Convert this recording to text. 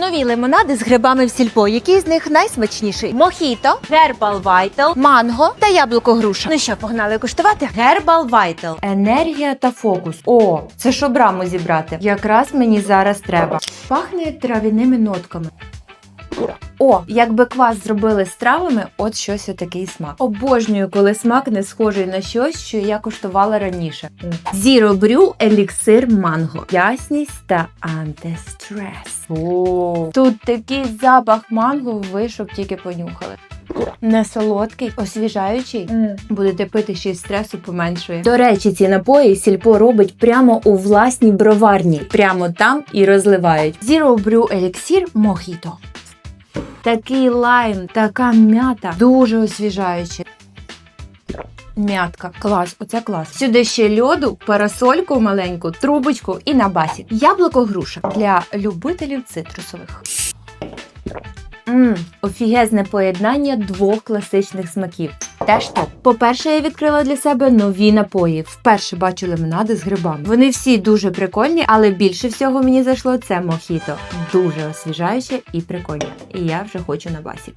Нові лимонади з грибами в сільпо. Який з них найсмачніший? Мохіто, Herbal Vital, манго та яблуко груша. Ну що, погнали куштувати? Herbal Vital. Енергія та фокус. О, це щоб раму зібрати. Якраз мені зараз треба. Пахне трав'яними нотками. О, якби квас зробили з травами, от щось отакий смак. Обожнюю, коли смак не схожий на щось, що я куштувала раніше. Zero Brew еліксир манго. Ясність та антистрес. О, тут такий запах манго, ви щоб тільки понюхали. Не солодкий, освіжаючий. Будете пити ще й стресу поменшує. До речі, ці напої сільпо робить прямо у власній броварні, прямо там і розливають. Zero Brew еліксир Mojito. Такий лайм, така м'ята, дуже освіжаюче. М'ятка, клас, оце клас. Сюди ще льоду, парасольку маленьку, трубочку і на басі. Яблуко груша для любителів цитрусових. Мм, офігезне поєднання двох класичних смаків. Теж топ. По-перше, я відкрила для себе нові напої. Вперше бачу лимонади з грибами. Вони всі дуже прикольні, але більше всього мені зайшло це мохіто. Дуже освіжаюче і прикольне. І я вже хочу на басік.